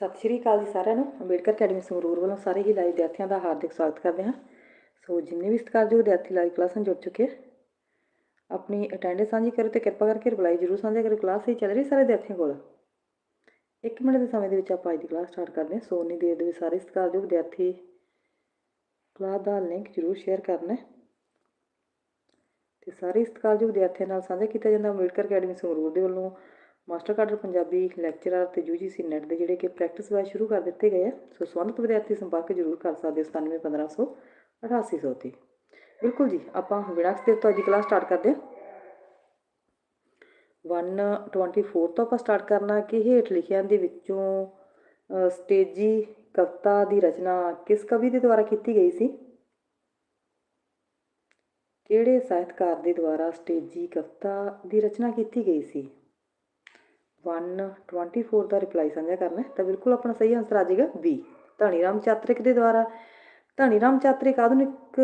ਸਤਿ ਸ਼੍ਰੀ ਅਕਾਲ ਜੀ ਸਾਰਿਆਂ ਨੂੰ। ਅੰਬੇਡਕਰ ਅਕੈਡਮੀ ਸੰਗਰੂਰ ਵੱਲੋਂ ਸਾਰੇ ਹੀ ਲਾਈਵ ਵਿਦਿਆਰਥੀਆਂ ਦਾ ਹਾਰਦਿਕ ਸਵਾਗਤ ਕਰਦੇ ਹਾਂ। ਸੋ ਜਿੰਨੇ ਵੀ ਸਤਿਕਾਰਯੋਗ ਵਿਦਿਆਰਥੀ ਲਾਈਵ ਕਲਾਸਾਂ ਜੁੜ ਚੁੱਕੇ ਆਪਣੀ ਅਟੈਂਡੈਂਸ ਸਾਂਝੀ ਕਰੋ ਤੇ ਕਿਰਪਾ ਕਰਕੇ ਰਿਪਲਾਈ ਜ਼ਰੂਰ ਸਾਂਝਾ ਕਰੋ। ਕਲਾਸ ਹੀ ਚੱਲ ਰਹੀ ਸਾਰੇ ਵਿਦਿਆਰਥੀਆਂ ਕੋਲ। 1 ਮਿੰਟ ਦੇ ਸਮੇਂ ਦੇ ਵਿੱਚ ਆਪਾਂ ਅੱਜ ਦੀ ਕਲਾਸ ਸਟਾਰਟ ਕਰਦੇ ਹਾਂ। ਸੋ ਉਨੀ ਦੇਰ ਦੇ ਵਿੱਚ ਸਾਰੇ ਸਤਿਕਾਰਯੋਗ ਵਿਦਿਆਰਥੀ ਕਲਾਸ ਦਾ ਲਿੰਕ ਜ਼ਰੂਰ ਸ਼ੇਅਰ ਕਰਨਾ। ਹੈ ਤੇ ਸਾਰੇ ਸਤਿਕਾਰਯੋਗ ਵਿਦਿਆਰਥੀਆਂ ਨਾਲ ਸਾਂਝਾ ਕੀਤਾ ਜਾਂਦਾ। ਅੰਬੇਡਕਰ ਅਕੈਡਮੀ ਸੰਗਰੂਰ ਦੇ ਵੱਲੋਂ ਮਾਸਟਰ ਕਾਡਰ ਪੰਜਾਬੀ ਲੈਕਚਰਰ ਤੇ ਯੂਜੀਸੀ ਨੈਟ ਦੇ ਜਿਹੜੇ ਕਿ ਪ੍ਰੈਕਟਿਸ ਵਾਇਸ ਸ਼ੁਰੂ ਕਰ ਦਿੱਤੇ ਗਏ ਆ, ਸੋ ਸੰਬੰਧਿਤ ਵਿਦਿਆਰਥੀ ਸੰਪਰਕ ਜ਼ਰੂਰ ਕਰ ਸਕਦੇ ਹੋ 97500 8800 ਤੇ। ਬਿਲਕੁਲ ਜੀ, ਆਪਾਂ ਬਿਨਾਂ ਕਿਸੇ ਤੋਂ ਅੱਜ ਕਲਾਸ ਸਟਾਰਟ ਕਰਦੇ ਹਾਂ। 124 ਤੋਂ ਆਪਾਂ ਸਟਾਰਟ ਕਰਨਾ ਕਿ ਹੇਠ ਲਿਖਿਆਂ ਦੇ ਵਿੱਚੋਂ ਸਟੇਜੀ ਕਵਿਤਾ ਦੀ ਰਚਨਾ ਕਿਸ ਕਵੀ ਦੇ ਦੁਆਰਾ ਕੀਤੀ ਗਈ ਸੀ? ਕਿਹੜੇ ਸਾਹਿਤਕਾਰ ਦੇ ਦੁਆਰਾ ਸਟੇਜੀ ਕਵਿਤਾ ਦੀ ਰਚਨਾ ਕੀਤੀ ਗਈ ਸੀ? 124 ਦਾ ਰਿਪਲਾਈ ਸਾਂਝਾ ਕਰਨਾ ਤਾਂ ਬਿਲਕੁਲ ਆਪਣਾ ਸਹੀ ਆਨਸਰ ਆ ਜਾਏਗਾ ਬੀ ਧਨੀ ਰਾਮ ਚਾਤਰਿਕ ਦੇ ਦੁਆਰਾ। ਧਨੀ ਰਾਮ ਚਾਤਰਿਕ ਆਧੁਨਿਕ,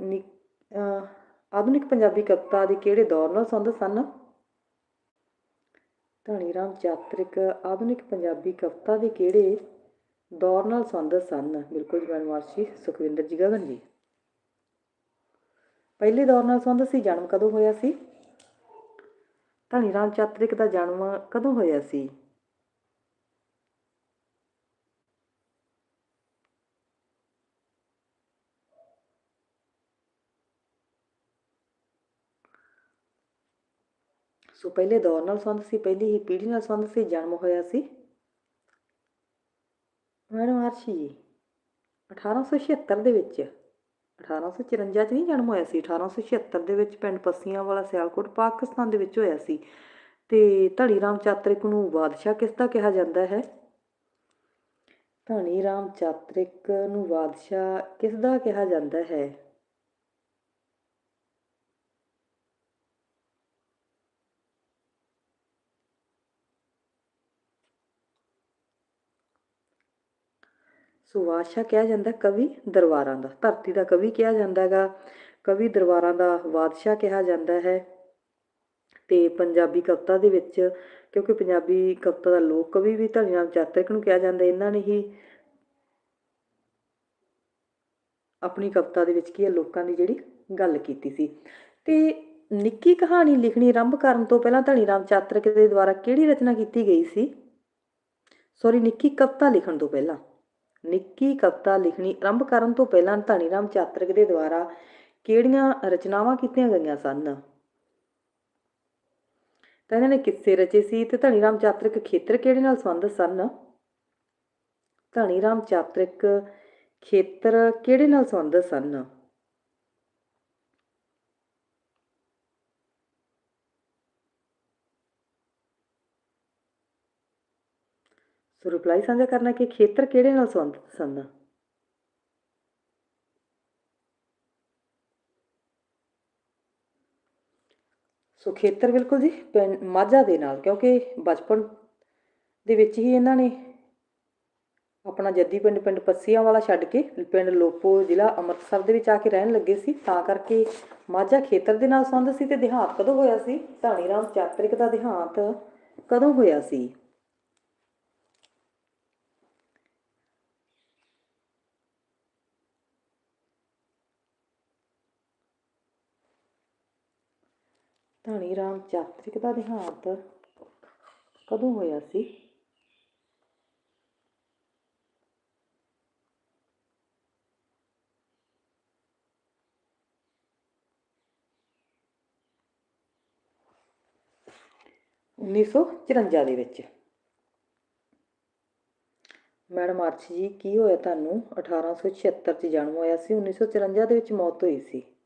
ਨਿ- ਆਧੁਨਿਕ ਪੰਜਾਬੀ ਕਵਿਤਾ ਦੇ ਕਿਹੜੇ ਦੌਰ ਨਾਲ ਸੰਬੰਧਿਤ ਸਨ? ਧਨੀ ਰਾਮ ਚਾਤਰਿਕ ਆਧੁਨਿਕ ਪੰਜਾਬੀ ਕਵਿਤਾ ਦੇ ਕਿਹੜੇ ਦੌਰ ਨਾਲ ਸੰਬੰਧਿਤ ਸਨ? ਬਿਲਕੁਲ ਜੀ ਮਨਮਾਰਸ਼ੀ ਸੁਖਵਿੰਦਰ ਜੀ ਗਗਨ ਜੀ। ਪਹਿਲੇ ਦੌਰ ਨਾਲ ਸੰਬੰਧਿਤ ਸੀ, ਜਨਮ ਕਦੋਂ ਹੋਇਆ ਸੀ? ਧਨੀ ਰਾਮ ਚਾਤ੍ਰਿਕ ਦਾ ਜਨਮ ਕਦੋਂ ਹੋਇਆ ਸੀ? ਸੋ ਪਹਿਲੇ ਦੌਰ ਨਾਲ ਸੰਬੰਧ ਸੀ, ਪਹਿਲੀ ਹੀ ਪੀੜ੍ਹੀ ਨਾਲ ਸੰਬੰਧ ਸੀ, ਜਨਮ ਹੋਇਆ ਸੀ। ਮੈਡਮ ਆਰਸ਼ੀ ਜੀ 1876 ਦੇ ਵਿੱਚ 1854 ਚ ਨਹੀਂ ਜਨਮ ਹੋਇਆ ਸੀ 1876 ਦੇ ਵਿੱਚ ਪਿੰਡ ਪੱਸੀਆਂ ਵਾਲਾ ਸਿਆਲਕੋਟ ਪਾਕਿਸਤਾਨ ਦੇ ਵਿੱਚ ਹੋਇਆ ਸੀ ਤੇ ਧਨੀ ਰਾਮ ਚਾਤਰਿਕ ਨੂੰ ਬਾਦਸ਼ਾਹ ਕਿਸ ਦਾ ਕਿਹਾ ਜਾਂਦਾ ਹੈ? ਧਨੀ ਰਾਮ ਚਾਤਰਿਕ ਨੂੰ ਬਾਦਸ਼ਾਹ ਕਿਸ ਦਾ ਕਿਹਾ ਜਾਂਦਾ ਹੈ? ਸੋ ਬਾਦਸ਼ਾਹ ਕਿਹਾ ਜਾਂਦਾ ਕਵੀ ਦਰਬਾਰਾਂ ਦਾ, ਧਰਤੀ ਦਾ ਕਵੀ ਕਿਹਾ ਜਾਂਦਾ ਹੈਗਾ, ਕਵੀ ਦਰਬਾਰਾਂ ਦਾ ਬਾਦਸ਼ਾਹ ਕਿਹਾ ਜਾਂਦਾ ਹੈ ਤੇ ਪੰਜਾਬੀ ਕਵਿਤਾ ਦੇ ਵਿੱਚ, ਕਿਉਂਕਿ ਪੰਜਾਬੀ ਕਵਿਤਾ ਦਾ ਲੋਕ ਕਵੀ ਵੀ ਧਨੀ ਰਾਮ ਚਾਤਰਿਕ ਨੂੰ ਕਿਹਾ ਜਾਂਦਾ, ਇਹਨਾਂ ਨੇ ਹੀ ਆਪਣੀ ਕਵਿਤਾ ਦੇ ਵਿੱਚ ਕੀ ਹੈ, ਲੋਕਾਂ ਦੀ ਜਿਹੜੀ ਗੱਲ ਕੀਤੀ ਸੀ। ਤੇ ਨਿੱਕੀ ਕਹਾਣੀ ਲਿਖਣੀ ਆਰੰਭ ਕਰਨ ਤੋਂ ਪਹਿਲਾਂ ਧਨੀ ਰਾਮ ਚਾਤਰਿਕ ਦੇ ਦੁਆਰਾ ਕਿਹੜੀ ਰਚਨਾ ਕੀਤੀ ਗਈ ਸੀ? ਸੌਰੀ ਨਿੱਕੀ ਕਵਿਤਾ ਲਿਖਣ ਤੋਂ ਪਹਿਲਾਂ। ਨਿੱਕੀ ਕਵਿਤਾ ਲਿਖਣੀ ਆਰੰਭ ਕਰਨ ਤੋਂ ਪਹਿਲਾਂ ਧਨੀ ਰਾਮ ਚਾਤ੍ਰਿਕ ਦੇ ਦੁਆਰਾ ਕਿਹੜੀਆਂ ਰਚਨਾਵਾਂ ਕੀਤੀਆਂ ਗਈਆਂ ਸਨ? ਤਾਂ ਇਹਨਾਂ ਨੇ ਕਿੱਸੇ ਰਚੇ ਸੀ ਤੇ ਧਨੀ ਰਾਮ ਚਾਤ੍ਰਿਕ ਖੇਤਰ ਕਿਹੜੇ ਨਾਲ ਸੰਬੰਧਿਤ ਸਨ? ਧਨੀ ਰਾਮ ਚਾਤਰਿਕ ਖੇਤਰ ਕਿਹੜੇ ਨਾਲ ਸੰਬੰਧਿਤ ਸਨ? ਸੋ ਰਿਪਲਾਈ ਸਾਂਝਾ ਕਰਨਾ ਕਿ ਖੇਤਰ ਕਿਹੜੇ ਨਾਲ ਸੰਬੰਧਿਤ ਸਨ ਸੋ ਖੇਤਰ ਬਿਲਕੁਲ ਜੀ ਪਿੰਡ ਮਾਝਾ ਦੇ ਨਾਲ, ਕਿਉਂਕਿ ਬਚਪਨ ਦੇ ਵਿੱਚ ਹੀ ਇਹਨਾਂ ਨੇ ਆਪਣਾ ਜੱਦੀ ਪਿੰਡ ਪਿੰਡ ਪੱਸੀਆਂ ਵਾਲਾ ਛੱਡ ਕੇ ਪਿੰਡ ਲੋਪੋ ਜ਼ਿਲ੍ਹਾ ਅੰਮ੍ਰਿਤਸਰ ਦੇ ਵਿੱਚ ਆ ਕੇ ਰਹਿਣ ਲੱਗੇ ਸੀ। ਤਾਂ ਕਰਕੇ ਮਾਝਾ ਖੇਤਰ ਦੇ ਨਾਲ ਸੰਬੰਧ ਸੀ ਤੇ ਦੇਹਾਂਤ ਕਦੋਂ ਹੋਇਆ ਸੀ? ਧਾਣੀ ਰਾਮ ਚਾਤਰਿਕ ਦਾ ਦੇਹਾਂਤ ਕਦੋਂ ਹੋਇਆ ਸੀ? ਧਨੀ ਰਾਮ ਚਾਤ੍ਰਿਕ ਦਾ ਦੇਹਾਂਤ ਕਦੋਂ ਹੋਇਆ ਸੀ? ਉੱਨੀ ਸੌ ਚੁਰੰਜਾ ਦੇ ਵਿੱਚ। ਮੈਡਮ ਅਰਸ਼ ਜੀ, ਕੀ ਹੋਇਆ ਤੁਹਾਨੂੰ? 1876 ਚ ਜਨਮ ਹੋਇਆ ਸੀ 1954 ਦੇ ਵਿੱਚ ਮੌਤ ਹੋਈ ਸੀ।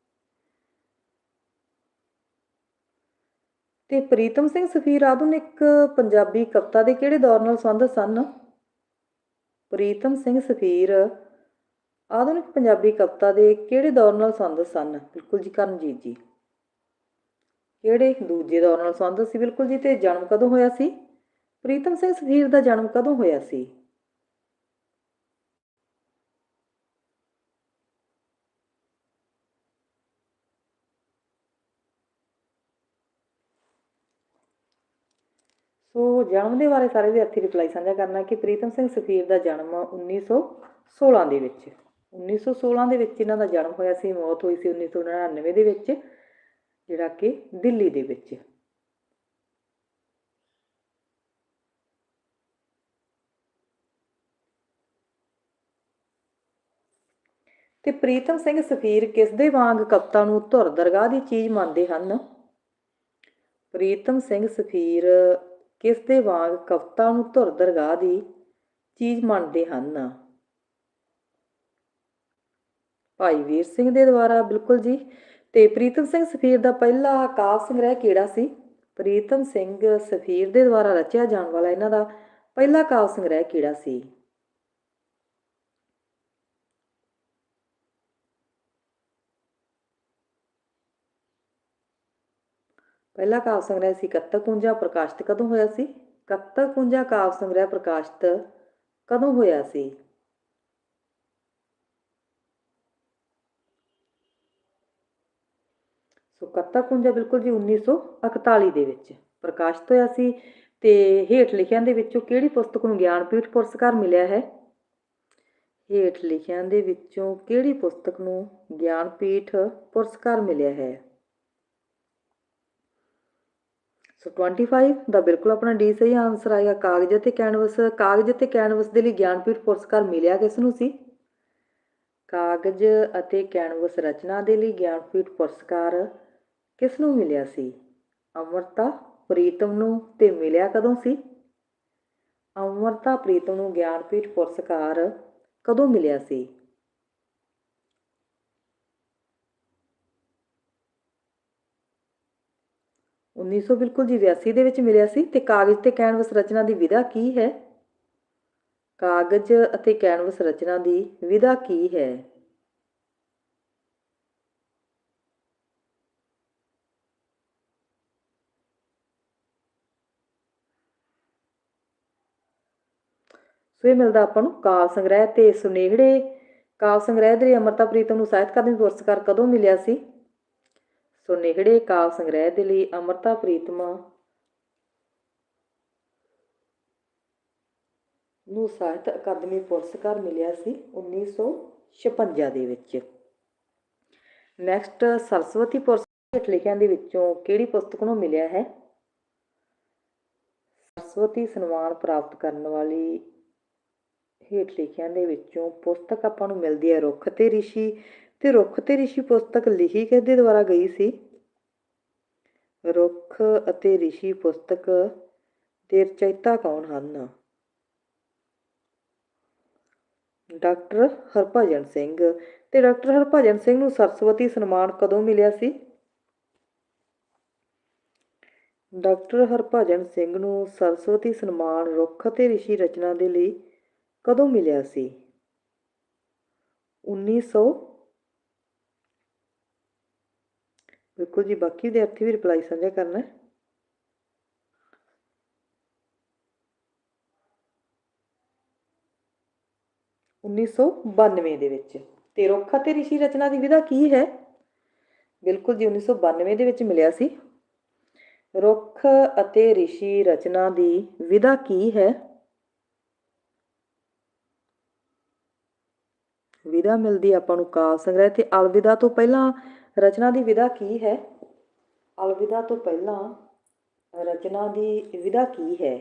ਤੇ ਪ੍ਰੀਤਮ ਸਿੰਘ ਸਫੀਰ ਆਧੁਨਿਕ ਪੰਜਾਬੀ ਕਵਿਤਾ ਦੇ ਕਿਹੜੇ ਦੌਰ ਨਾਲ ਸੰਬੰਧਿਤ ਸਨ? ਪ੍ਰੀਤਮ ਸਿੰਘ ਸਫੀਰ ਆਧੁਨਿਕ ਪੰਜਾਬੀ ਕਵਿਤਾ ਦੇ ਕਿਹੜੇ ਦੌਰ ਨਾਲ ਸੰਬੰਧਿਤ ਸਨ? ਬਿਲਕੁਲ ਜੀ, ਕਰਨਜੀਤ ਜੀ। ਕਿਹੜੇ ਦੂਜੇ ਦੌਰ ਨਾਲ ਸੰਬੰਧਿਤ ਸੀ? ਬਿਲਕੁਲ ਜੀ, ਤੇ ਜਨਮ ਕਦੋਂ ਹੋਇਆ ਸੀ? ਪ੍ਰੀਤਮ ਸਿੰਘ ਸਫੀਰ ਦਾ ਜਨਮ ਕਦੋਂ ਹੋਇਆ ਸੀ? ਸੋ ਜਨਮ ਦੇ ਬਾਰੇ ਸਾਰੇ ਵਿਦਿਆਰਥੀ ਰਿਪਲਾਈ ਸਾਂਝਾ ਕਰਨਾ ਕਿ ਪ੍ਰੀਤਮ ਸਿੰਘ ਸਫੀਰ ਦਾ ਜਨਮ 1916 ਦੇ ਵਿੱਚ। 1916 ਦੇ ਵਿੱਚ ਇਹਨਾਂ ਦਾ ਜਨਮ ਹੋਇਆ ਸੀ, ਮੌਤ ਹੋਈ ਸੀ 1999 ਦੇ ਵਿੱਚ, ਜਿਹੜਾ ਕਿ ਦਿੱਲੀ ਦੇ ਵਿੱਚ। ਤੇ ਪ੍ਰੀਤਮ ਸਿੰਘ ਸਫੀਰ ਕਿਸ ਦੇ ਵਾਂਗ ਕਵਿਤਾ ਨੂੰ ਧੁਰ ਦਰਗਾਹ ਦੀ ਚੀਜ਼ ਮੰਨਦੇ ਹਨ? ਪ੍ਰੀਤਮ ਸਿੰਘ ਸਫੀਰ ਕਿਸ ਦੇ ਵਾਂਗ ਕਵਿਤਾ ਨੂੰ ਧੁਰ ਦਰਗਾਹ ਦੀ ਚੀਜ਼ ਮੰਨਦੇ ਹਨ ਭਾਈ ਵੀਰ ਸਿੰਘ ਦੇ ਦੁਆਰਾ, ਬਿਲਕੁਲ ਜੀ। ਤੇ ਪ੍ਰੀਤਮ ਸਿੰਘ ਸਫੀਰ ਦਾ ਪਹਿਲਾ ਕਾਵ ਸੰਗ੍ਰਹਿ ਕਿਹੜਾ ਸੀ? ਪ੍ਰੀਤਮ ਸਿੰਘ ਸਫੀਰ ਦੇ ਦੁਆਰਾ ਰਚਿਆ ਜਾਣ ਵਾਲਾ ਇਹਨਾਂ ਦਾ ਪਹਿਲਾ ਕਾਵ ਸੰਗ੍ਰਹਿ ਕਿਹੜਾ ਸੀ? ਪਹਿਲਾ ਕਾਵ ਸੰਗ੍ਰਹਿ ਸੀ ਕੱਤਕ ਕੁੰਜਾ ਪ੍ਰਕਾਸ਼ਿਤ ਕਦੋਂ ਹੋਇਆ ਸੀ? ਕੱਤਕ ਕੁੰਜਾ ਕਾਵ ਸੰਗ੍ਰਹਿ ਪ੍ਰਕਾਸ਼ਿਤ ਕਦੋਂ ਹੋਇਆ ਸੀ? ਸੋ ਕੱਤਕ ਕੁੰਜਾ ਬਿਲਕੁਲ ਜੀ 1941 ਦੇ ਵਿੱਚ ਪ੍ਰਕਾਸ਼ਿਤ ਹੋਇਆ ਸੀ ਤੇ ਹੇਠ ਲਿਖਿਆਂ ਦੇ ਵਿੱਚੋਂ ਕਿਹੜੀ ਪੁਸਤਕ ਨੂੰ ਗਿਆਨਪੀਠ ਪੁਰਸਕਾਰ ਮਿਲਿਆ ਹੈ? ਹੇਠ ਲਿਖਿਆਂ ਦੇ ਵਿੱਚੋਂ ਕਿਹੜੀ ਪੁਸਤਕ ਨੂੰ ਗਿਆਨਪੀਠ ਪੁਰਸਕਾਰ ਮਿਲਿਆ ਹੈ? ਸੋ 25 ਦਾ ਬਿਲਕੁਲ ਆਪਣਾ ਡੀ ਸਹੀ ਆਨਸਰ ਆਏਗਾ। ਕਾਗਜ਼ ਅਤੇ ਕੈਨਵਸ, ਕਾਗਜ਼ ਅਤੇ ਕੈਨਵਸ ਦੇ ਲਈ ਗਿਆਨਪੀਠ ਪੁਰਸਕਾਰ ਮਿਲਿਆ ਕਿਸ ਨੂੰ ਸੀ? ਕਾਗਜ਼ ਅਤੇ ਕੈਨਵਸ ਰਚਨਾ ਦੇ ਲਈ ਗਿਆਨਪੀਠ ਪੁਰਸਕਾਰ ਕਿਸ ਨੂੰ ਮਿਲਿਆ ਸੀ? ਅਮਰਤਾ, ਪ੍ਰੀਤਮ ਨੂੰ ਤੇ ਮਿਲਿਆ ਕਦੋਂ ਸੀ? ਅਮਰਤਾ, ਪ੍ਰੀਤਮ ਨੂੰ ਗਿਆਨਪੀਠ ਪੁਰਸਕਾਰ ਕਦੋਂ ਮਿਲਿਆ ਸੀ? ਉੱਨੀ ਸੌ ਬਿਲਕੁਲ ਜੀ 82 ਦੇ ਵਿੱਚ ਮਿਲਿਆ ਸੀ ਤੇ ਕਾਗਜ਼ ਤੇ ਕੈਨਵਸ ਰਚਨਾ ਦੀ ਵਿਧਾ ਕੀ ਹੈ? ਕਾਗਜ਼ ਅਤੇ ਕੈਨਵਸ ਰਚਨਾ ਦੀ ਵਿਧਾ ਕੀ ਹੈ? ਸੋ ਇਹ ਮਿਲਦਾ ਆਪਾਂ ਨੂੰ ਕਾਵ ਸੰਗ੍ਰਹਿ ਤੇ ਸੁਨੇਹੜੇ। ਕਾਵ ਸੰਗ੍ਰਹਿ ਦੇ ਲਈ ਅਮਰਤਾ ਪ੍ਰੀਤਮ ਨੂੰ ਸਾਹਿਤ ਅਕਾਦਮੀ ਪੁਰਸਕਾਰ ਕਦੋਂ ਮਿਲਿਆ ਸੀ? ਸੋ ਨਿਹੜੇ ਕਾਵ ਸੰਗ੍ਰਹਿ ਦੇ ਲਈ ਅਮਰਤਾ ਪ੍ਰੀਤਮਾ ਨੂੰ ਸਾਹਿਤ ਅਕਾਦਮੀ ਪੁਰਸਕਾਰ ਮਿਲਿਆ ਸੀ 1956 ਦੇ ਵਿੱਚ। ਨੈਕਸਟ ਸਰਸਵਤੀ ਪੁਰਸਕਾਰ ਹੇਠ ਲਿਖਿਆਂ ਦੇ ਵਿੱਚੋਂ ਕਿਹੜੀ ਪੁਸਤਕ ਨੂੰ ਮਿਲਿਆ ਹੈ? ਸਰਸਵਤੀ ਸਨਮਾਨ ਪ੍ਰਾਪਤ ਕਰਨ ਵਾਲੀ ਹੇਠ ਲਿਖਿਆਂ ਦੇ ਵਿੱਚੋਂ ਪੁਸਤਕ ਆਪਾਂ ਨੂੰ ਮਿਲਦੀ ਹੈ ਰੁੱਖ ਤੇ ਰਿਸ਼ੀ। ਤੇ ਰੁੱਖ ਤੇ ਰਿਸ਼ੀ ਪੁਸਤਕ ਲਿਖੀ ਕਿਸ ਦੁਆਰਾ ਗਈ ਸੀ? ਰੁੱਖ ਅਤੇ ਰਿਸ਼ੀ ਪੁਸਤਕ ਦੇ ਰਚయిਤਾ ਕੌਣ ਹਨ? ਡਾਕਟਰ ਹਰਭਜਨ ਸਿੰਘ। ਤੇ ਡਾਕਟਰ ਹਰਭਜਨ ਸਿੰਘ ਨੂੰ ਸਰਸਵਤੀ ਸਨਮਾਨ ਕਦੋਂ ਮਿਲਿਆ ਸੀ? ਡਾਕਟਰ ਹਰਭਜਨ ਸਿੰਘ ਨੂੰ ਸਰਸਵਤੀ ਸਨਮਾਨ ਰੁੱਖ ਅਤੇ ਰਿਸ਼ੀ ਰਚਨਾ ਦੇ ਲਈ ਕਦੋਂ ਮਿਲਿਆ ਸੀ? 1900 ਬਿਲਕੁਲ ਜੀ, ਬਾਕੀ ਵਿਦਿਆਰਥੀ ਵੀ ਰਿਪਲਾਈ ਸਾਂਝਾ ਕਰਨਾ ਹੈ। ਸੌ ਬਾਨਵੇਂ ਦੇ ਵਿੱਚ, ਤੇ ਰੁੱਖ ਅਤੇ ਰਿਸ਼ੀ ਰਚਨਾ ਦੀ ਵਿਧਾ ਕੀ ਹੈ? ਬਿਲਕੁਲ ਜੀ 1992 ਦੇ ਵਿੱਚ ਮਿਲਿਆ ਸੀ। ਰੁੱਖ ਅਤੇ ਰਿਸ਼ੀ ਰਚਨਾ ਦੀ ਵਿਧਾ ਕੀ ਹੈ? ਵਿਧਾ ਮਿਲਦੀ ਆਪਾਂ ਨੂੰ ਕਾਵ ਸੰਗ੍ਰਹਿ ਤੇ ਅਲਵਿਦਾ ਤੋਂ ਪਹਿਲਾਂ ਰਚਨਾ ਦੀ ਵਿਧਾ ਕੀ ਹੈ? ਅਲਵਿਦਾ ਤੋਂ ਪਹਿਲਾਂ ਰਚਨਾ ਦੀ ਵਿਧਾ ਕੀ ਹੈ?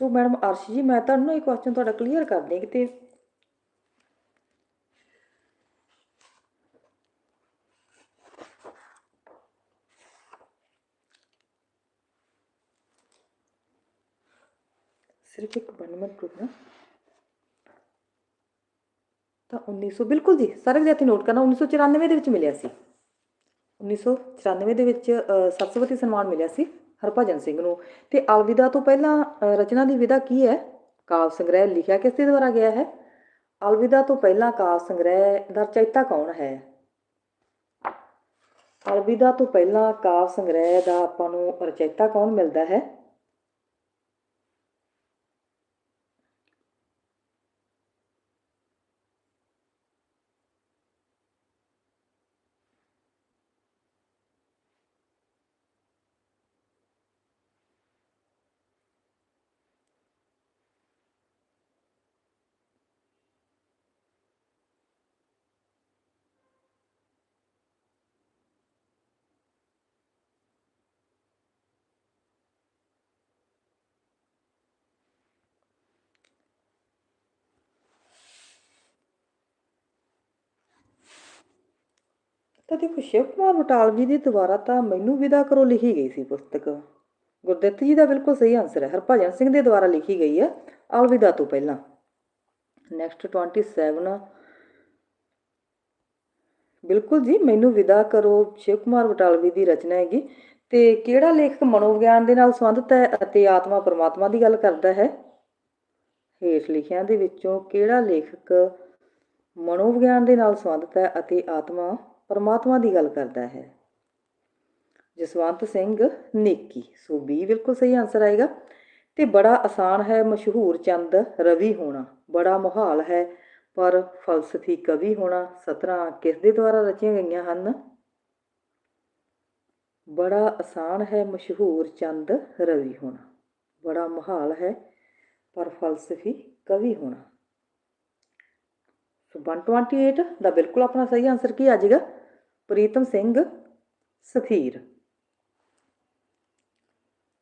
ਸੋ ਮੈਡਮ ਅਰਸ਼ ਜੀ, ਮੈਂ ਤੁਹਾਨੂੰ ਇਹ ਕੁਐਸਚਨ ਤੁਹਾਡਾ ਕਲੀਅਰ ਕਰ ਦਿਆਂ ਕਿਤੇ ਸਿਰਫ ਇੱਕ 1 ਮਿੰਟ ਰੁਕਣਾ ਤਾਂ 1900 ਬਿਲਕੁਲ ਜੀ, ਸਾਰੇ ਵਿਦਿਆਰਥੀ ਨੋਟ ਕਰਨਾ 1994 ਦੇ ਵਿੱਚ ਮਿਲਿਆ ਸੀ। 1994 ਦੇ ਵਿੱਚ ਸਰਸਵਤੀ ਸਨਮਾਨ ਮਿਲਿਆ ਸੀ ਹਰਭਜਨ ਸਿੰਘ ਨੂੰ। ਤੇ ਅਲਵਿਦਾ ਤੋਂ ਪਹਿਲਾਂ ਰਚਨਾ ਦੀ ਵਿਧਾ ਕੀ ਹੈ? ਕਾਵ ਸੰਗ੍ਰਹਿ ਲਿਖਿਆ ਕਿਸ ਦੇ ਦੁਆਰਾ ਗਿਆ ਹੈ? ਅਲਵਿਦਾ ਤੋਂ ਪਹਿਲਾਂ ਕਾਵ ਸੰਗ੍ਰਹਿ ਦਾ ਰਚయిਤਾ ਕੌਣ ਹੈ? ਅਲਵਿਦਾ ਤੋਂ ਪਹਿਲਾਂ ਕਾਵ ਸੰਗ੍ਰਹਿ ਦਾ ਆਪਾਂ ਨੂੰ ਰਚయిਤਾ ਕੌਣ ਮਿਲਦਾ ਹੈ? ਤਾਂ ਦੇਖੋ, ਸ਼ਿਵ ਕੁਮਾਰ ਬਟਾਲਵੀ ਦੀ ਦੁਆਰਾ ਤਾਂ ਮੈਨੂੰ ਵਿਦਾ ਕਰੋ ਲਿਖੀ ਗਈ ਸੀ ਪੁਸਤਕ। ਗੁਰਦਿੱਤ ਜੀ ਦਾ ਬਿਲਕੁਲ ਸਹੀ ਆਨਸਰ ਹੈ। ਹਰਭਜਨ ਸਿੰਘ ਦੇ ਦੁਆਰਾ ਲਿਖੀ ਗਈ ਹੈ, ਅਲਵਿਦਾ ਤੋਂ ਪਹਿਲਾਂ। ਨੈਕਸਟ 27 ਬਿਲਕੁਲ ਜੀ, ਮੈਨੂੰ ਵਿਦਾ ਕਰੋ, ਸ਼ਿਵ ਕੁਮਾਰ ਬਟਾਲਵੀ ਦੀ ਰਚਨਾ ਹੈਗੀ। ਤੇ ਕਿਹੜਾ ਲੇਖਕ ਮਨੋਵਿਗਿਆਨ ਦੇ ਨਾਲ ਸੰਬੰਧਿਤ ਹੈ ਅਤੇ ਆਤਮਾ ਪਰਮਾਤਮਾ ਦੀ ਗੱਲ ਕਰਦਾ ਹੈ? ਹੇਠ ਲਿਖਿਆਂ ਦੇ ਵਿੱਚੋਂ ਕਿਹੜਾ ਲੇਖਕ ਮਨੋਵਿਗਿਆਨ ਦੇ ਨਾਲ ਸੰਬੰਧਿਤ ਹੈ ਅਤੇ ਆਤਮਾ ਪਰਮਾਤਮਾ ਦੀ ਗੱਲ ਕਰਦਾ ਹੈ। ਜਸਵੰਤ ਸਿੰਘ ਨੇਕੀ ਸੋ ਬੀ ਬਿਲਕੁਲ ਸਹੀ ਆਨਸਰ ਆਏਗਾ। ਤੇ ਬੜਾ ਆਸਾਨ ਹੈ ਮਸ਼ਹੂਰ ਚੰਦ ਰਵੀ ਹੋਣਾ। ਬੜਾ ਮੁਹਾਲ ਹੈ, ਪਰ ਫਲਸਫੀ ਕਵੀ ਹੋਣਾ, ਸਤਰਾਂ ਕਿਸ ਦੇ ਦੁਆਰਾ ਰਚੀਆਂ ਗਈਆਂ ਹਨ? ਬੜਾ ਆਸਾਨ ਹੈ ਮਸ਼ਹੂਰ ਚੰਦ ਰਵੀ ਹੋਣਾ। ਬੜਾ ਮੁਹਾਲ ਹੈ, ਪਰ ਫਲਸਫੀ ਕਵੀ ਹੋਣਾ। ਸੋ 128 ਦਾ ਬਿਲਕੁਲ ਆਪਣਾ ਸਹੀ ਆਨਸਰ ਕੀ ਆ ਜਾਏਗਾ? ਪ੍ਰੀਤਮ ਸਿੰਘ ਸਥੀਰ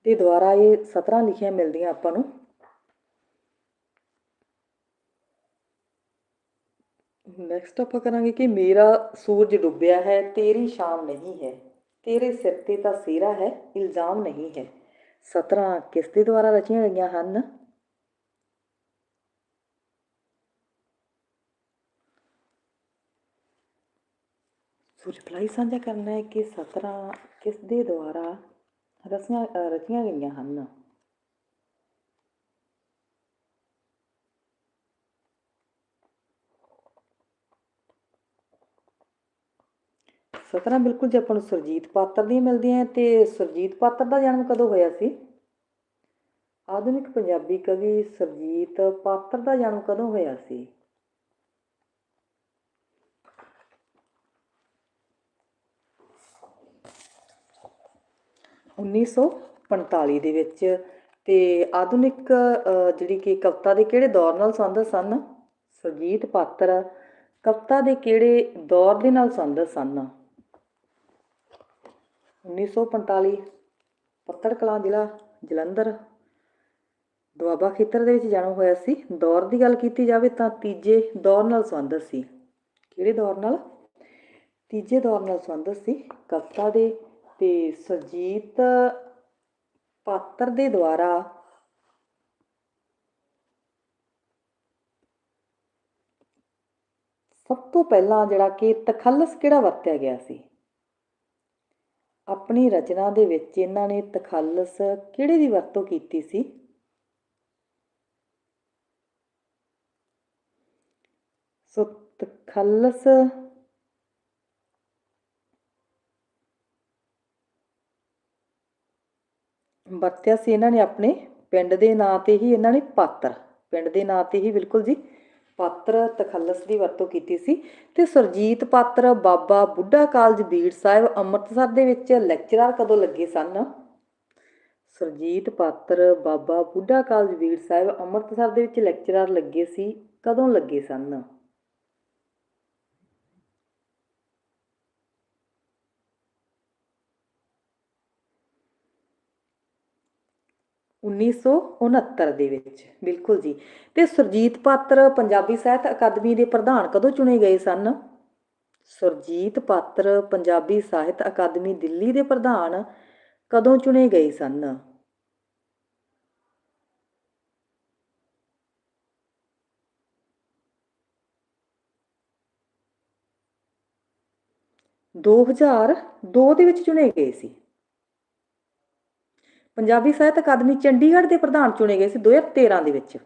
ਦੇ ਦੁਆਰਾ ਇਹ 17 ਲਿਖੀਆਂ ਮਿਲਦੀਆਂ ਆਪਾਂ ਨੂੰ ਨੈਕਸਟ ਆਪਾਂ ਕਰਾਂਗੇ ਕਿ ਮੇਰਾ ਸੂਰਜ ਡੁੱਬਿਆ ਹੈ ਤੇਰੀ ਸ਼ਾਮ ਨਹੀਂ ਹੈ ਤੇਰੇ ਸਿਰ ਤੇ ਤਾਂ ਸਿਹਰਾ ਹੈ ਇਲਜ਼ਾਮ ਨਹੀਂ ਹੈ 17 ਕਿਸ ਦੇ ਦੁਆਰਾ ਰਚੀਆਂ ਗਈਆਂ ਹਨ ਸੋ ਰਿਪਲਾਈ ਸਾਂਝਾ ਕਰਨਾ ਹੈ ਕਿ 17 ਕਿਸ ਦੇ ਦੁਆਰਾ ਰਚੀਆਂ ਰਚੀਆਂ ਗਈਆਂ ਹਨ? ਸਤਰਾਂ ਬਿਲਕੁਲ ਜੇ ਆਪਾਂ ਨੂੰ ਸੁਰਜੀਤ ਪਾਤਰ ਦੀਆਂ ਮਿਲਦੀਆਂ ਹੈ ਤੇ ਸੁਰਜੀਤ ਪਾਤਰ ਦਾ ਜਨਮ ਕਦੋਂ ਹੋਇਆ ਸੀ? ਆਧੁਨਿਕ ਪੰਜਾਬੀ ਕਵੀ ਸੁਰਜੀਤ ਪਾਤਰ ਦਾ ਜਨਮ ਕਦੋਂ ਹੋਇਆ ਸੀ? ਉੱਨੀ ਸੌ ਪੰਤਾਲੀ ਦੇ ਵਿੱਚ ਤੇ ਆਧੁਨਿਕ ਜਿਹੜੀ ਕਿ ਕਵਿਤਾ ਦੇ ਕਿਹੜੇ ਦੌਰ ਨਾਲ ਸੰਬੰਧਿਤ ਸਨ? ਸੁਰਜੀਤ ਪਾਤਰ। ਕਵਿਤਾ ਦੇ ਕਿਹੜੇ ਦੌਰ ਦੇ ਨਾਲ ਸੰਬੰਧਿਤ ਸਨ? 1945 ਪੱਤੜ ਕਲਾਂ ਜ਼ਿਲ੍ਹਾ ਜਲੰਧਰ। ਦੁਆਬਾ ਖੇਤਰ ਦੇ ਵਿੱਚ ਜਨਮ ਹੋਇਆ ਸੀ। ਦੌਰ ਦੀ ਗੱਲ ਕੀਤੀ ਜਾਵੇ ਤਾਂ ਤੀਜੇ ਦੌਰ ਨਾਲ ਸੰਬੰਧਿਤ ਸੀ। ਕਿਹੜੇ ਦੌਰ ਨਾਲ? ਤੀਜੇ ਦੌਰ ਨਾਲ ਸੰਬੰਧਿਤ ਸੀ। ਕਵਿਤਾ ਦੇ ਤੇ ਸੁਰਜੀਤ ਪਾਤਰ ਦੇ ਦੁਆਰਾ ਸਭ ਤੋਂ ਪਹਿਲਾਂ ਜਿਹੜਾ ਕਿ ਤਖੱਲਸ ਕਿਹੜਾ ਵਰਤਿਆ ਗਿਆ ਸੀ? ਆਪਣੀ ਰਚਨਾ ਦੇ ਵਿੱਚ ਇਹਨਾਂ ਨੇ ਤਖੱਲਸ ਕਿਹੜੇ ਦੀ ਵਰਤੋਂ ਕੀਤੀ ਸੀ? ਸੋ ਤਖੱਲਸ ਵਰਤਿਆ ਸੀ ਇਹਨਾਂ ਨੇ ਆਪਣੇ ਪਿੰਡ ਦੇ ਨਾਂ ਤੇ ਹੀ ਇਹਨਾਂ ਨੇ ਪਾਤਰ। ਪਿੰਡ ਦੇ ਨਾਂ ਤੇ ਹੀ ਬਿਲਕੁਲ ਜੀ ਪਾਤਰ ਤਖੱਲਸ ਦੀ ਵਰਤੋਂ ਕੀਤੀ ਸੀ ਤੇ ਸੁਰਜੀਤ ਪਾਤਰ, ਬਾਬਾ ਬੁੱਢਾ ਕਾਲਜ ਬੀੜ ਸਾਹਿਬ ਅੰਮ੍ਰਿਤਸਰ ਦੇ ਵਿੱਚ ਲੈਕਚਰਰ ਕਦੋਂ ਲੱਗੇ ਸਨ? ਸੁਰਜੀਤ ਪਾਤਰ, ਬਾਬਾ ਬੁੱਢਾ ਕਾਲਜ ਬੀੜ ਸਾਹਿਬ ਅੰਮ੍ਰਿਤਸਰ ਦੇ ਵਿੱਚ ਲੈਕਚਰਰ ਲੱਗੇ ਸੀ ਕਦੋਂ ਲੱਗੇ ਸਨ? ਉੱਨੀ ਸੌ ਉਣਹੱਤਰ ਦੇ ਵਿੱਚ। ਬਿਲਕੁਲ ਜੀ। ਤੇ ਸੁਰਜੀਤ ਪਾਤਰ ਪੰਜਾਬੀ ਸਾਹਿਤ ਅਕਾਦਮੀ ਦੇ ਪ੍ਰਧਾਨ ਕਦੋਂ ਚੁਣੇ ਗਏ ਸਨ? ਸੁਰਜੀਤ ਪਾਤਰ ਪੰਜਾਬੀ ਸਾਹਿਤ ਅਕਾਦਮੀ ਦਿੱਲੀ ਦੇ ਪ੍ਰਧਾਨ ਕਦੋਂ ਚੁਣੇ ਗਏ ਸਨ? ਦੋ ਹਜ਼ਾਰ ਦੋ ਦੇ ਵਿੱਚ ਚੁਣੇ ਗਏ ਸੀ। ਪੰਜਾਬੀ ਸਾਹਿਤ ਅਕਾਦਮੀ ਚੰਡੀਗੜ੍ਹ ਦੇ ਪ੍ਰਧਾਨ ਚੁਣੇ ਗਏ ਸੀ 2013 ਦੇ ਵਿੱਚ।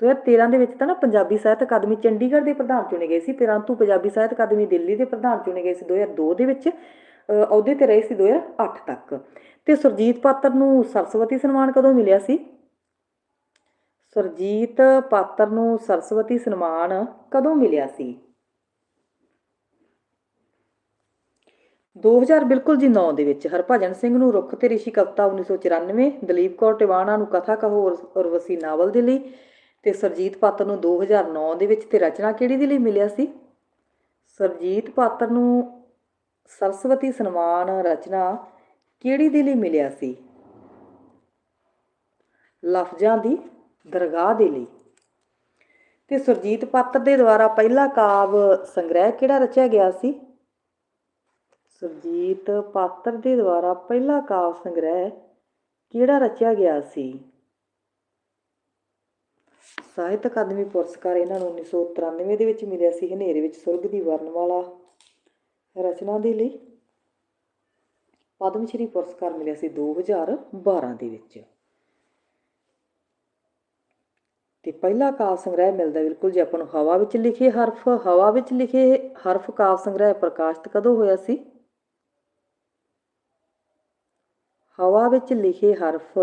2013 ਦੇ ਵਿੱਚ ਤਾਂ ਨਾ ਪੰਜਾਬੀ ਸਾਹਿਤ ਅਕਾਦਮੀ ਚੰਡੀਗੜ੍ਹ ਦੇ ਪ੍ਰਧਾਨ ਚੁਣੇ ਗਏ ਸੀ ਪਰੰਤੂ ਪੰਜਾਬੀ ਸਾਹਿਤ ਅਕਾਦਮੀ ਦਿੱਲੀ ਦੇ ਪ੍ਰਧਾਨ ਚੁਣੇ ਗਏ ਸੀ 2002 ਦੇ ਵਿੱਚ ਅ, ਅਹੁਦੇ ਤੇ ਰਹੇ ਸੀ 2008 ਤੱਕ। ਤੇ ਸੁਰਜੀਤ ਪਾਤਰ ਨੂੰ ਸਰਸਵਤੀ ਸਨਮਾਨ ਕਦੋਂ ਮਿਲਿਆ ਸੀ? ਸੁਰਜੀਤ ਪਾਤਰ ਨੂੰ ਸਰਸਵਤੀ ਸਨਮਾਨ ਕਦੋਂ ਮਿਲਿਆ ਸੀ? 2000 ਬਿਲਕੁਲ ਜੀ 9 ਦੇ ਵਿੱਚ ਹਰਭਜਨ ਸਿੰਘ ਨੂੰ ਰੁੱਖ ਤੇ ਰਿਸ਼ੀ ਕਵਿਤਾ 1994 ਦਲੀਪ ਕੌਰ ਟਿਵਾਣਾ ਨੂੰ ਕਥਾ ਕਹੋ ਉਰਵਸੀ ਨਾਵਲ ਦੇ ਲਈ ਤੇ ਸਰਜੀਤ ਪਾਤਰ ਨੂੰ 2009 ਦੇ ਵਿੱਚ ਤੇ ਰਚਨਾ ਕਿਹੜੀ ਦੇ ਲਈ ਮਿਲਿਆ ਸੀ? ਸਰਜੀਤ ਪਾਤਰ ਨੂੰ ਸਰਸਵਤੀ ਸਨਮਾਨ ਰਚਨਾ ਕਿਹੜੀ ਦੇ ਲਈ ਮਿਲਿਆ ਸੀ? ਲਫ਼ਜ਼ਾਂ ਦੀ ਦਰਗਾਹ ਦੇ ਲਈ। ਤੇ ਸੁਰਜੀਤ ਪਾਤਰ ਦੇ ਦੁਆਰਾ ਪਹਿਲਾ ਕਾਵ ਸੰਗ੍ਰਹਿ ਕਿਹੜਾ ਰਚਿਆ ਗਿਆ ਸੀ? ਸੁਰਜੀਤ ਪਾਤਰ ਦੇ ਦੁਆਰਾ ਪਹਿਲਾ ਕਾਵਿ ਸੰਗ੍ਰਹਿ ਕਿਹੜਾ ਰਚਿਆ ਗਿਆ ਸੀ? ਸਾਹਿਤ ਅਕਾਦਮੀ ਪੁਰਸਕਾਰ ਇਹਨਾਂ ਨੂੰ 1993 ਦੇ ਵਿੱਚ ਮਿਲਿਆ ਸੀ। ਹਨੇਰੇ ਵਿੱਚ ਸੁਰਗ ਦੀ ਵਰਨਮਾਲਾ ਰਚਨਾ ਦੇ ਲਈ ਪਦਮ ਸ਼੍ਰੀ ਪੁਰਸਕਾਰ ਮਿਲਿਆ ਸੀ 2012 ਦੇ ਵਿੱਚ। ਤੇ ਪਹਿਲਾ ਕਾਵਿ ਸੰਗ੍ਰਹਿ ਮਿਲਦਾ ਬਿਲਕੁਲ ਜੇ, ਆਪਾਂ ਨੂੰ ਹਵਾ ਵਿੱਚ ਲਿਖੇ ਹਰਫ, ਹਵਾ ਵਿੱਚ ਲਿਖੇ ਹਰਫ ਕਾਵਿ ਸੰਗ੍ਰਹਿ ਪ੍ਰਕਾਸ਼ਿਤ ਕਦੋਂ ਹੋਇਆ ਸੀ? ਹਵਾ ਵਿੱਚ ਲਿਖੇ ਹਰਫ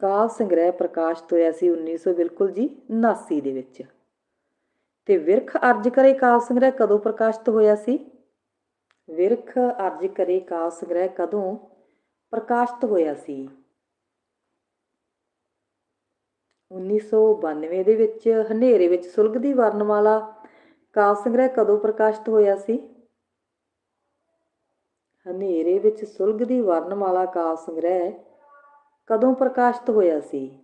ਕਾਵਿ ਸੰਗ੍ਰਹਿ ਪ੍ਰਕਾਸ਼ਿਤ ਹੋਇਆ ਸੀ 1900 ਬਿਲਕੁਲ ਜੀ 79 ਦੇ ਵਿੱਚ। ਤੇ ਵਿਰਖ ਅਰਜ ਕਰੇ ਕਾਵਿ ਸੰਗ੍ਰਹਿ ਕਦੋਂ ਪ੍ਰਕਾਸ਼ਿਤ ਹੋਇਆ ਸੀ? ਵਿਰਖ ਅਰਜ ਕਰੇ ਕਾਵਿ ਸੰਗ੍ਰਹਿ ਕਦੋਂ ਪ੍ਰਕਾਸ਼ਿਤ ਹੋਇਆ ਸੀ? 1992 ਦੇ ਵਿੱਚ ਹਨੇਰੇ ਵਿੱਚ ਸੁਲਗਦੀ ਵਰਨਮਾਲਾ ਕਾਵਿ ਸੰਗ੍ਰਹਿ ਕਦੋਂ ਪ੍ਰਕਾਸ਼ਿਤ ਹੋਇਆ ਸੀ? ਹਨੇਰੇ ਵਿੱਚ ਸੁਲਗਦੀ ਵਰਨਮਾਲਾ ਕਾਵਿ ਸੰਗ੍ਰਹਿ ਕਦੋਂ ਪ੍ਰਕਾਸ਼ਿਤ ਹੋਇਆ ਸੀ?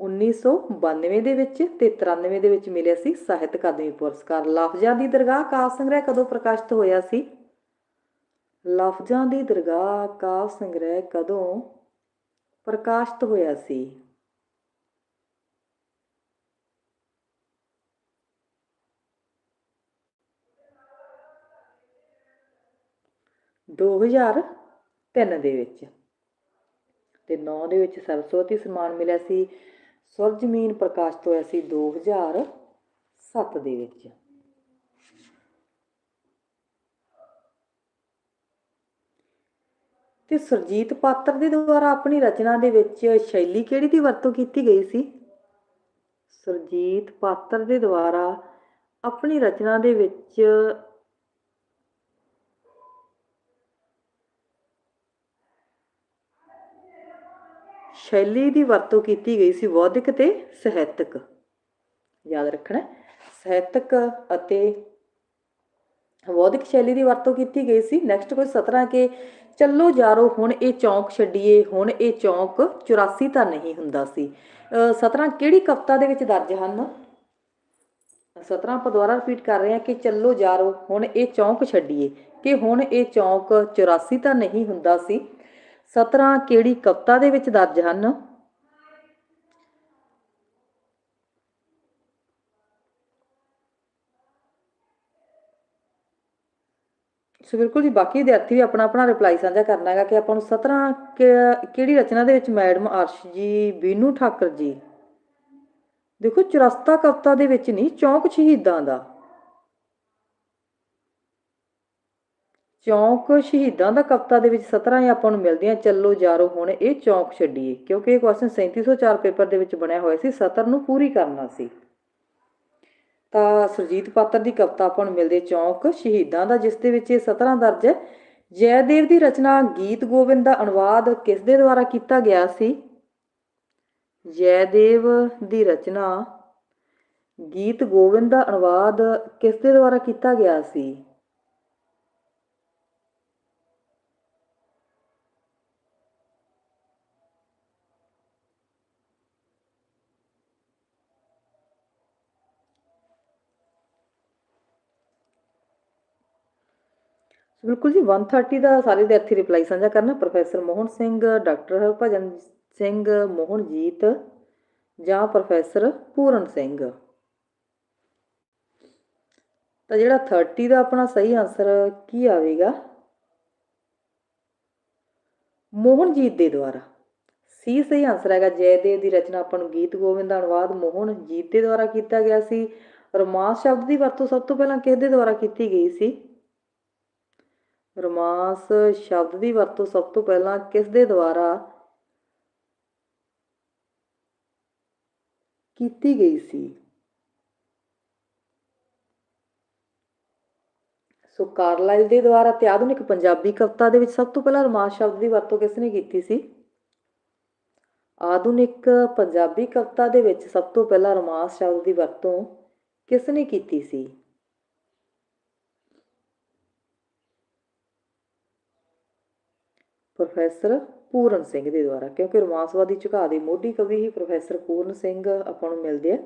1992 ਦੇ ਵਿੱਚ ਤੇ 93 ਦੇ ਵਿੱਚ ਮਿਲਿਆ ਸੀ ਸਾਹਿਤ ਅਕਾਦਮੀ ਪੁਰਸਕਾਰ। ਲਫ਼ਜ਼ਾਂ ਦੀ ਦਰਗਾਹ ਕਾਵਿ ਸੰਗ੍ਰਹਿ ਕਦੋਂ ਪ੍ਰਕਾਸ਼ਿਤ ਹੋਇਆ ਸੀ? ਲਫ਼ਜ਼ਾਂ ਦੀ ਦਰਗਾਹ ਕਾਵਿ ਸੰਗ੍ਰਹਿ ਕਦੋਂ ਪ੍ਰਕਾਸ਼ਿਤ ਹੋਇਆ ਸੀ? ਦੋ ਹਜ਼ਾਰ ਤਿੰਨ ਦੇ ਵਿੱਚ। ਤੇ 9 ਦੇ ਵਿੱਚ ਸਰਸਵਤੀ ਸਨਮਾਨ ਮਿਲਿਆ ਸੀ। ਸੁਰ ਪ੍ਰਕਾਸ਼ ਤੋਂ ਹੋਇਆ ਸੀ 2007 ਦੇ ਵਿੱਚ। ਤੇ ਸੁਰਜੀਤ ਪਾਤਰ ਦੇ ਦੁਆਰਾ ਆਪਣੀ ਰਚਨਾ ਦੇ ਵਿੱਚ ਸ਼ੈਲੀ ਕਿਹੜੀ ਦੀ ਵਰਤੋਂ ਕੀਤੀ ਗਈ ਸੀ? ਸੁਰਜੀਤ ਪਾਤਰ ਦੇ ਦੁਆਰਾ ਆਪਣੀ ਰਚਨਾ ਦੇ ਵਿੱਚ ਸ਼ੈਲੀ ਦੀ ਵਰਤੋਂ ਕੀਤੀ ਗਈ ਸੀ ਬੌਧਿਕ ਤੇ ਸਾਹਿਤਕ। ਯਾਦ ਰੱਖਣਾ ਸਾਹਿਤਕ ਅਤੇ ਬੌਧਿਕ ਸ਼ੈਲੀ ਦੀ ਵਰਤੋਂ ਕੀਤੀ ਗਈ ਸੀ। ਨੈਕਸਟ ਕੋਈ ਸਤਰਾਂ ਕੇ ਚੱਲੋ ਯਾਰੋ ਹੁਣ ਇਹ ਚੌਂਕ ਛੱਡੀਏ ਹੁਣ ਇਹ ਚੌਂਕ 84 ਤਾਂ ਨਹੀਂ ਹੁੰਦਾ ਸੀ। ਅ, ਸਤਰਾਂ ਕਿਹੜੀ ਕਵਿਤਾ ਦੇ ਵਿੱਚ ਦਰਜ ਹਨ? ਸਤਰਾਂ ਆਪਾਂ ਦੁਬਾਰਾ ਰਿਪੀਟ ਕਰ ਰਹੇ ਹਾਂ ਕਿ ਚੱਲੋ ਯਾਰੋ ਹੁਣ ਇਹ ਚੌਂਕ ਛੱਡੀਏ ਕਿ ਹੁਣ ਇਹ ਚੌਂਕ 84 ਤਾਂ ਨਹੀਂ ਹੁੰਦਾ ਸੀ। ਸਤਰਾਂ ਕਿਹੜੀ ਕਵਿਤਾ ਦੇ ਵਿੱਚ ਦਰਜ ਹਨ? ਸੋ ਬਿਲਕੁਲ ਜੀ, ਬਾਕੀ ਵਿਦਿਆਰਥੀ ਵੀ ਆਪਣਾ ਆਪਣਾ ਰਿਪਲਾਈ ਸਾਂਝਾ ਕਰਨਾ ਹੈਗਾ ਕਿ ਆਪਾਂ ਨੂੰ ਸਤਰਾਂ ਕਿ- ਕਿਹੜੀ ਰਚਨਾ ਦੇ ਵਿੱਚ ਮੈਡਮ ਅਰਸ਼ ਜੀ ਬੀਨੂ ਠਾਕਰ ਜੀ? ਦੇਖੋ, ਚੁਰਸਤਾ ਕਵਿਤਾ ਦੇ ਵਿੱਚ ਨਹੀਂ, ਚੌਂਕ ਸ਼ਹੀਦਾਂ ਦਾ। ਚੌਂਕ ਸ਼ਹੀਦਾਂ ਦਾ ਕਵਿਤਾ ਦੇ ਵਿੱਚ ਸਤਰਾਂ ਹੀ ਆਪਾਂ ਨੂੰ ਮਿਲਦੀਆਂ, ਚੱਲੋ ਯਾਰੋ ਹੁਣ ਇਹ ਚੌਂਕ ਛੱਡੀਏ, ਕਿਉਂਕਿ ਇਹ ਕੁਐਸਚਨ 3704 ਪੇਪਰ ਦੇ ਵਿੱਚ ਬਣਿਆ ਹੋਇਆ ਸੀ, ਸਤਰ ਨੂੰ ਪੂਰੀ ਕਰਨਾ ਸੀ। ਤਾਂ ਸੁਰਜੀਤ ਪਾਤਰ ਦੀ ਕਵਿਤਾ ਆਪਾਂ ਨੂੰ ਮਿਲਦੇ ਚੌਂਕ ਸ਼ਹੀਦਾਂ ਦਾ, ਜਿਸ ਦੇ ਵਿੱਚ ਇਹ ਸਤਰਾਂ ਦਰਜ ਹੈ। ਜੈਦੇਵ ਦੀ ਰਚਨਾ ਗੀਤ ਗੋਬਿੰਦ ਦਾ ਅਨੁਵਾਦ ਕਿਸ ਦੇ ਦੁਆਰਾ ਕੀਤਾ ਗਿਆ ਸੀ? ਜੈਦੇਵ ਦੀ ਰਚਨਾ ਗੀਤ ਗੋਬਿੰਦ ਦਾ ਅਨੁਵਾਦ ਕਿਸ ਦੇ ਦੁਆਰਾ ਕੀਤਾ ਗਿਆ ਸੀ ਸੋ ਬਿਲਕੁਲ ਜੀ 130 ਦਾ ਸਾਰੇ ਵਿਦਿਆਰਥੀ ਰਿਪਲਾਈ ਸਾਂਝਾ ਕਰਨਾ। ਪ੍ਰੋਫੈਸਰ ਮੋਹਨ ਸਿੰਘ, ਡਾਕਟਰ ਹਰਭਜਨ ਸਿੰਘ, ਮੋਹਨਜੀਤ ਜਾਂ ਪ੍ਰੋਫੈਸਰ ਪੂਰਨ ਸਿੰਘ। ਤਾਂ ਜਿਹੜਾ 30 ਦਾ ਆਪਣਾ ਸਹੀ ਆਨਸਰ ਕੀ ਆਵੇਗਾ? ਮੋਹਨਜੀਤ ਦੇ ਦੁਆਰਾ। ਸੀ ਸਹੀ ਆਨਸਰ ਹੈਗਾ, ਜੈਦੇਵ ਦੀ ਰਚਨਾ ਆਪਾਂ ਨੂੰ ਗੀਤ ਗੋਬਿੰਦ ਦਾ ਅਨੁਵਾਦ ਮੋਹਨਜੀਤ ਦੇ ਦੁਆਰਾ ਕੀਤਾ ਗਿਆ ਸੀ। ਰੋਮਾਂਸ ਸ਼ਬਦ ਦੀ ਵਰਤੋਂ ਸਭ ਤੋਂ ਪਹਿਲਾਂ ਕਿਸ ਦੇ ਦੁਆਰਾ ਕੀਤੀ ਗਈ ਸੀ? ਰੋਮਾਂਸ ਸ਼ਬਦ ਦੀ ਵਰਤੋਂ ਸਭ ਤੋਂ ਪਹਿਲਾਂ ਕਿਸ ਦੇ ਦੁਆਰਾ ਕੀਤੀ ਗਈ ਸੀ? ਸੋ ਕਾਰਲਾਈਲ ਦੇ ਦੁਆਰਾ ਤੇ ਆਧੁਨਿਕ ਪੰਜਾਬੀ ਕਵਿਤਾ ਦੇ ਵਿੱਚ ਸਭ ਤੋਂ ਪਹਿਲਾਂ ਰੋਮਾਂਸ ਸ਼ਬਦ ਦੀ ਵਰਤੋਂ ਕਿਸ ਨੇ ਕੀਤੀ ਸੀ? ਆਧੁਨਿਕ ਪੰਜਾਬੀ ਕਵਿਤਾ ਦੇ ਵਿੱਚ ਸਭ ਤੋਂ ਪਹਿਲਾਂ ਰੋਮਾਂਸ ਸ਼ਬਦ ਦੀ ਵਰਤੋਂ ਕਿਸ ਨੇ ਕੀਤੀ ਸੀ? ਪ੍ਰੋਫੈਸਰ ਪੂਰਨ ਸਿੰਘ ਦੇ ਦੁਆਰਾ ਕਿਉਂਕਿ ਰੋਮਾਂਸਵਾਦੀ ਝੁਕਾ ਦੇ ਮੋਢੀ ਕਵੀ ਹੀ ਪ੍ਰੋਫੈਸਰ ਪੂਰਨ ਸਿੰਘ ਆਪਾਂ ਨੂੰ ਮਿਲਦੇ ਆ।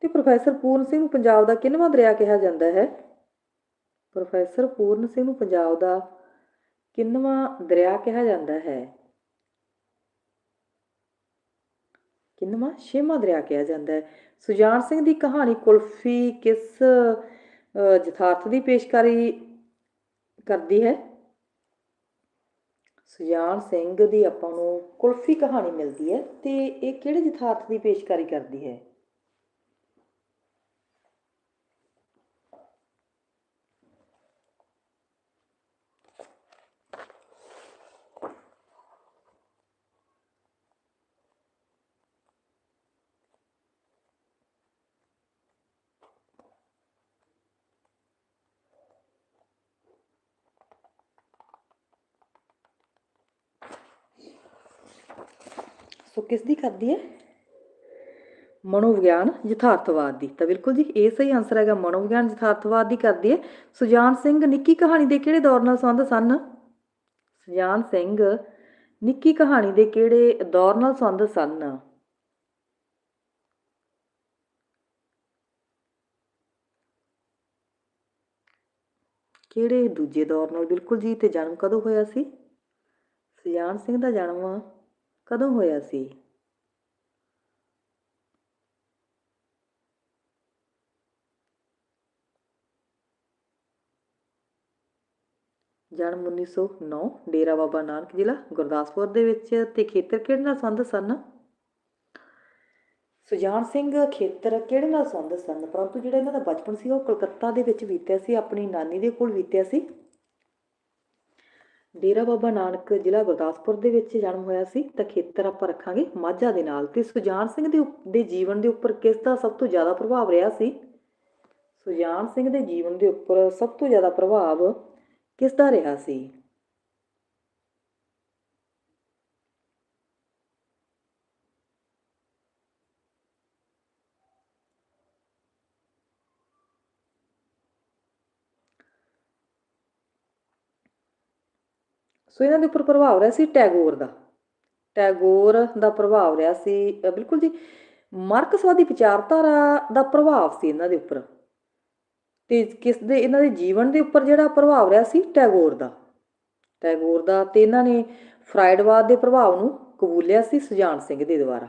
ਤੇ ਪ੍ਰੋਫੈਸਰ ਪੂਰਨ ਸਿੰਘ ਨੂੰ ਪੰਜਾਬ ਦਾ ਕਿੰਨਵਾਂ ਦਰਿਆ ਕਿਹਾ ਜਾਂਦਾ ਹੈ? ਪ੍ਰੋਫੈਸਰ ਪੂਰਨ ਸਿੰਘ ਨੂੰ ਪੰਜਾਬ ਦਾ ਕਿੰਨਵਾਂ ਦਰਿਆ ਕਿਹਾ ਜਾਂਦਾ ਹੈ? ਕਿੰਨਵਾਂ? ਛੇਵਾਂ ਦਰਿਆ ਕਿਹਾ ਜਾਂਦਾ ਹੈ। ਸੁਜਾਨ ਸਿੰਘ ਦੀ ਕਹਾਣੀ ਕੁਲਫੀ ਕਿਸ ਅ, ਯਥਾਰਥ ਦੀ ਪੇਸ਼ਕਾਰੀ ਕਰਦੀ ਹੈ? ਸੁਜਾਨ ਸਿੰਘ ਦੀ ਆਪਾਂ ਨੂੰ ਕੁਲਫੀ ਕਹਾਣੀ ਮਿਲਦੀ ਹੈ ਤੇ ਇਹ ਕਿਹੜੇ ਯਥਾਰਥ ਦੀ ਪੇਸ਼ਕਾਰੀ ਕਰਦੀ ਹੈ? ਸੋ ਕਿਸ ਦੀ ਕਰਦੀ ਹੈ? ਮਨੋਵਿਗਿਆਨ ਯਥਾਰਥਵਾਦ ਦੀ। ਤਾਂ ਬਿਲਕੁਲ ਜੀ, ਇਹ ਸਹੀ ਆਨਸਰ ਹੈਗਾ, ਮਨੋਵਿਗਿਆਨ ਯਥਾਰਥਵਾਦ ਦੀ ਕਰਦੀ ਹੈ। ਸੁਜਾਨ ਸਿੰਘ ਨਿੱਕੀ ਕਹਾਣੀ ਦੇ ਕਿਹੜੇ ਦੌਰ ਨਾਲ ਸੰਬੰਧ ਸਨ? ਸੁਜਾਨ ਸਿੰਘ ਨਿੱਕੀ ਕਹਾਣੀ ਦੇ ਕਿਹੜੇ ਦੌਰ ਨਾਲ ਸੰਬੰਧ ਸਨ? ਕਿਹੜੇ ਦੂਜੇ ਦੌਰ ਨਾਲ? ਬਿਲਕੁਲ ਜੀ ਤੇ ਜਨਮ ਕਦੋਂ ਹੋਇਆ ਸੀ? ਸੁਜਾਨ ਸਿੰਘ ਦਾ ਜਨਮ ਕਦੋਂ ਹੋਇਆ ਸੀ? ਜਨਮ 1909 ਡੇਰਾ ਬਾਬਾ ਨਾਨਕ ਜ਼ਿਲ੍ਹਾ, ਗੁਰਦਾਸਪੁਰ ਦੇ ਵਿੱਚ ਤੇ ਖੇਤਰ ਕਿਹੜੇ ਨਾਲ ਸੰਬੰਧ ਸਨ? ਸੁਜਾਨ ਸਿੰਘ ਖੇਤਰ ਕਿਹੜੇ ਨਾਲ ਸੰਬੰਧ ਸਨ? ਪਰੰਤੂ ਜਿਹੜਾ ਇਹਨਾਂ ਦਾ ਬਚਪਨ ਸੀ, ਉਹ ਕਲਕੱਤਾ ਦੇ ਵਿੱਚ ਬੀਤਿਆ ਸੀ, ਆਪਣੀ ਨਾਨੀ ਦੇ ਕੋਲ ਬੀਤਿਆ ਸੀ। ਡੇਰਾ ਬਾਬਾ ਨਾਨਕ ਜ਼ਿਲ੍ਹਾ ਗੁਰਦਾਸਪੁਰ ਦੇ ਵਿੱਚ ਜਨਮ ਹੋਇਆ ਸੀ। ਤਾਂ ਖੇਤਰ ਆਪਾਂ ਰੱਖਾਂਗੇ ਮਾਝਾ ਦੇ ਨਾਲ। ਤੇ ਸੁਜਾਨ ਸਿੰਘ ਦੇ ਦੇ ਜੀਵਨ ਦੇ ਉੱਪਰ ਕਿਸ ਦਾ ਸਭ ਤੋਂ ਜ਼ਿਆਦਾ ਪ੍ਰਭਾਵ ਰਿਹਾ ਸੀ? ਸੁਜਾਨ ਸਿੰਘ ਦੇ ਜੀਵਨ ਦੇ ਉੱਪਰ ਸਭ ਤੋਂ ਜ਼ਿਆਦਾ ਪ੍ਰਭਾਵ ਕਿਸ ਦਾ ਰਿਹਾ ਸੀ? ਸੋ ਇਹਨਾਂ ਦੇ ਉੱਪਰ ਪ੍ਰਭਾਵ ਰਿਹਾ ਸੀ ਟੈਗੋਰ ਦਾ। ਟੈਗੋਰ ਦਾ ਪ੍ਰਭਾਵ ਰਿਹਾ ਸੀ ਬਿਲਕੁਲ ਜੀ, ਮਾਰਕਸਵਾਦੀ ਵਿਚਾਰਧਾਰਾ ਦਾ ਪ੍ਰਭਾਵ ਸੀ ਇਹਨਾਂ ਦੇ ਉੱਪਰ। ਤੇ ਕਿਸ ਦੇ, ਇਹਨਾਂ ਦੇ ਜੀਵਨ ਦੇ ਉੱਪਰ ਜਿਹੜਾ ਪ੍ਰਭਾਵ ਰਿਹਾ ਸੀ ਟੈਗੋਰ ਦਾ। ਟੈਗੋਰ ਦਾ ਤੇ ਇਹਨਾਂ ਨੇ ਫਰਾਇਡਵਾਦ ਦੇ ਪ੍ਰਭਾਵ ਨੂੰ ਕਬੂਲਿਆ ਸੀ ਸੁਜਾਨ ਸਿੰਘ ਦੇ ਦੁਆਰਾ।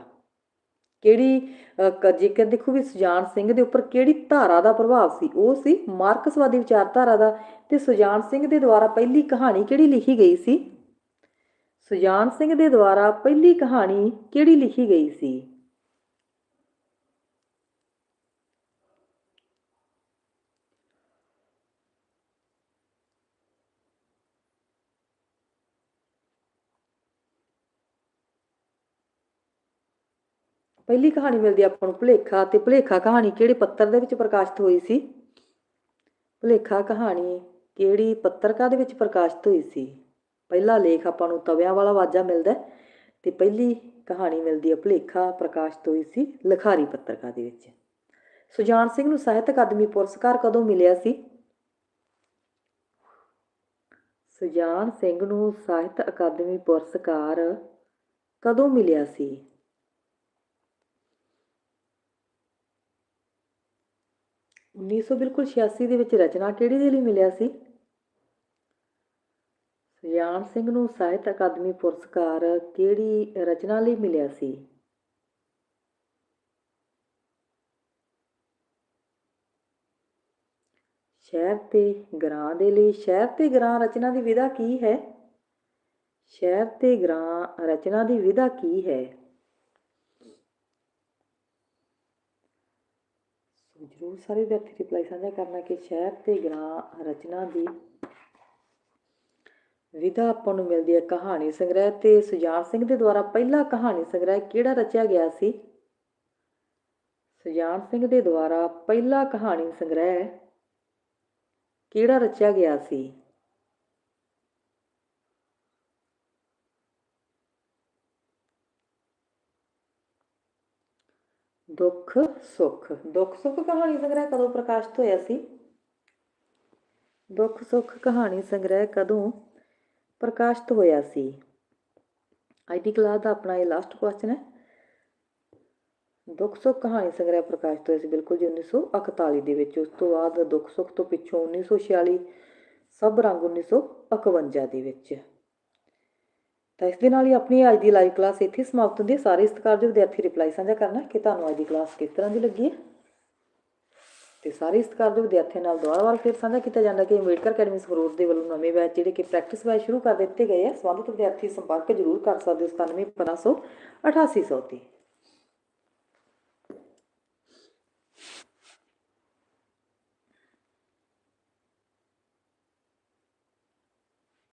ਕਿਹੜੀ ਅ, ਜੇਕਰ ਦੇਖੋ ਵੀ ਸੁਜਾਨ ਸਿੰਘ ਦੇ ਉੱਪਰ ਕਿਹੜੀ ਧਾਰਾ ਦਾ ਪ੍ਰਭਾਵ ਸੀ ਉਹ ਸੀ ਮਾਰਕਸਵਾਦੀ ਵਿਚਾਰਧਾਰਾ ਦਾ ਤੇ ਸੁਜਾਨ ਸਿੰਘ ਦੇ ਦੁਆਰਾ ਪਹਿਲੀ ਕਹਾਣੀ ਕਿਹੜੀ ਲਿਖੀ ਗਈ ਸੀ? ਸੁਜਾਨ ਸਿੰਘ ਦੇ ਦੁਆਰਾ ਪਹਿਲੀ ਕਹਾਣੀ ਕਿਹੜੀ ਲਿਖੀ ਗਈ ਸੀ? ਪਹਿਲੀ ਕਹਾਣੀ ਮਿਲਦੀ ਆ ਆਪਾਂ ਨੂੰ, ਭੁਲੇਖਾ ਤੇ ਭੁਲੇਖਾ ਕਹਾਣੀ ਕਿਹੜੇ ਪੱਤਰ ਦੇ ਵਿੱਚ ਪ੍ਰਕਾਸ਼ਿਤ ਹੋਈ ਸੀ? ਭੁਲੇਖਾ ਕਹਾਣੀ ਕਿਹੜੀ ਪੱਤਰਕਾ ਦੇ ਵਿੱਚ ਪ੍ਰਕਾਸ਼ਿਤ ਹੋਈ ਸੀ? ਪਹਿਲਾ ਲੇਖ ਆਪਾਂ ਨੂੰ ਤਵਿਆਂ ਵਾਲਾ ਵਾਜਾ ਮਿਲਦਾ ਹੈ ਤੇ ਪਹਿਲੀ ਕਹਾਣੀ ਮਿਲਦੀ ਹੈ ਭੁਲੇਖਾ ਪ੍ਰਕਾਸ਼ਿਤ ਹੋਈ ਸੀ ਲਖਾਰੀ ਪੱਤਰਕਾ ਦੇ ਵਿੱਚ। ਸੁਜਾਨ ਸਿੰਘ ਨੂੰ ਸਾਹਿਤ ਅਕਾਦਮੀ ਪੁਰਸਕਾਰ ਕਦੋਂ ਮਿਲਿਆ ਸੀ? ਸੁਜਾਨ ਸਿੰਘ ਨੂੰ ਸਾਹਿਤ ਅਕਾਦਮੀ ਪੁਰਸਕਾਰ ਕਦੋਂ ਮਿਲਿਆ ਸੀ? 1900 ਬਿਲਕੁਲ 86 ਦੇ ਵਿੱਚ ਰਚਨਾ ਕਿਹੜੀ ਦੇ ਲਈ ਮਿਲਿਆ ਸੀ? ਸੁਜਾਨ ਸਿੰਘ ਨੂੰ ਸਾਹਿਤ ਅਕਾਦਮੀ ਪੁਰਸਕਾਰ ਕਿਹੜੀ ਰਚਨਾ ਲਈ ਮਿਲਿਆ ਸੀ? ਸ਼ਹਿਰ ਤੇ ਗ੍ਰਾਂ ਦੇ ਲਈ। ਸ਼ਹਿਰ ਤੇ ਗ੍ਰਾਂ ਰਚਨਾ ਦੀ ਵਿਧਾ ਕੀ ਹੈ? ਸ਼ਹਿਰ ਤੇ ਗ੍ਰਾਂ ਰਚਨਾ ਦੀ ਵਿਧਾ ਕੀ ਹੈ ਸੋ ਜਰੂਰ ਸਾਰੇ ਵਿਦਿਆਰਥੀ ਰਿਪਲਾਈ ਸਾਂਝਾ ਕਰਨਾ ਕਿ ਸ਼ਹਿਰ ਤੇ ਗ੍ਰਾਂ ਰਚਨਾ ਦੀ ਵਿਧਾ ਆਪਾਂ ਨੂੰ ਮਿਲਦੀ ਹੈ ਕਹਾਣੀ ਸੰਗ੍ਰਹਿ ਤੇ ਸੁਜਾਨ ਸਿੰਘ ਦੇ ਦੁਆਰਾ ਪਹਿਲਾ ਕਹਾਣੀ ਸੰਗ੍ਰਹਿ ਕਿਹੜਾ ਰਚਿਆ ਗਿਆ ਸੀ? ਸੁਜਾਨ ਸਿੰਘ ਦੇ ਦੁਆਰਾ ਪਹਿਲਾ ਕਹਾਣੀ ਸੰਗ੍ਰਹਿ ਕਿਹੜਾ ਰਚਿਆ ਗਿਆ ਸੀ? ਦੁੱਖ ਸੁੱਖ ਦੁੱਖ ਸੁੱਖ ਕਹਾਣੀ ਸੰਗ੍ਰਹਿ ਕਦੋਂ ਪ੍ਰਕਾਸ਼ਿਤ ਹੋਇਆ ਸੀ? ਦੁੱਖ ਸੁੱਖ ਕਹਾਣੀ ਸੰਗ੍ਰਹਿ ਕਦੋਂ ਪ੍ਰਕਾਸ਼ਿਤ ਹੋਇਆ ਸੀ? ਅੱਜ ਦੀ ਕਲਾਸ ਦਾ ਆਪਣਾ ਇਹ ਲਾਸਟ ਕੁਐਸਚਨ ਹੈ। ਦੁੱਖ ਸੁੱਖ ਕਹਾਣੀ ਸੰਗ੍ਰਹਿ ਪ੍ਰਕਾਸ਼ਿਤ ਹੋਇਆ ਸੀ ਬਿਲਕੁਲ ਜੀ 1941 ਦੇ ਵਿੱਚ। ਉਸ ਤੋਂ ਬਾਅਦ ਦੁੱਖ ਸੁੱਖ ਤੋਂ ਪਿੱਛੋਂ 1946 ਸਭ ਰੰਗ 1951 ਦੇ ਵਿੱਚ। ਤਾਂ ਇਸ ਦੇ ਨਾਲ ਹੀ ਆਪਣੀ ਅੱਜ ਦੀ ਲਾਈਵ ਕਲਾਸ ਇੱਥੇ ਸਮਾਪਤ ਹੁੰਦੀ ਹੈ। ਸਾਰੇ ਸਤਿਕਾਰਯੋਗ ਵਿਦਿਆਰਥੀ ਰਿਪਲਾਈ ਸਾਂਝਾ ਕਰਨਾ ਕਿ ਤੁਹਾਨੂੰ ਅੱਜ ਦੀ ਕਲਾਸ ਕਿਸ ਤਰ੍ਹਾਂ ਦੀ ਲੱਗੀ ਹੈ? ਤੇ ਸਾਰੇ ਸਤਿਕਾਰਯੋਗ ਵਿਦਿਆਰਥੀਆਂ ਨਾਲ ਦੁਆਰਾ ਵਾਰ ਫਿਰ ਸਾਂਝਾ ਕੀਤਾ ਜਾਂਦਾ ਕਿ ਅੰਬੇਡਕਰ ਅਕੈਡਮੀ ਸੰਗਰੂਰ ਦੇ ਵੱਲੋਂ ਨਵੇਂ ਬੈਚ ਜਿਹੜੇ ਕਿ ਪ੍ਰੈਕਟਿਸ ਬੈਚ ਸ਼ੁਰੂ ਕਰ ਦਿੱਤੇ ਗਏ ਆ, ਸੰਬੰਧਿਤ ਵਿਦਿਆਰਥੀ ਸੰਪਰਕ ਜ਼ਰੂਰ ਕਰ ਸਕਦੇ ਹੋ 97 1500 8800 ਤੇ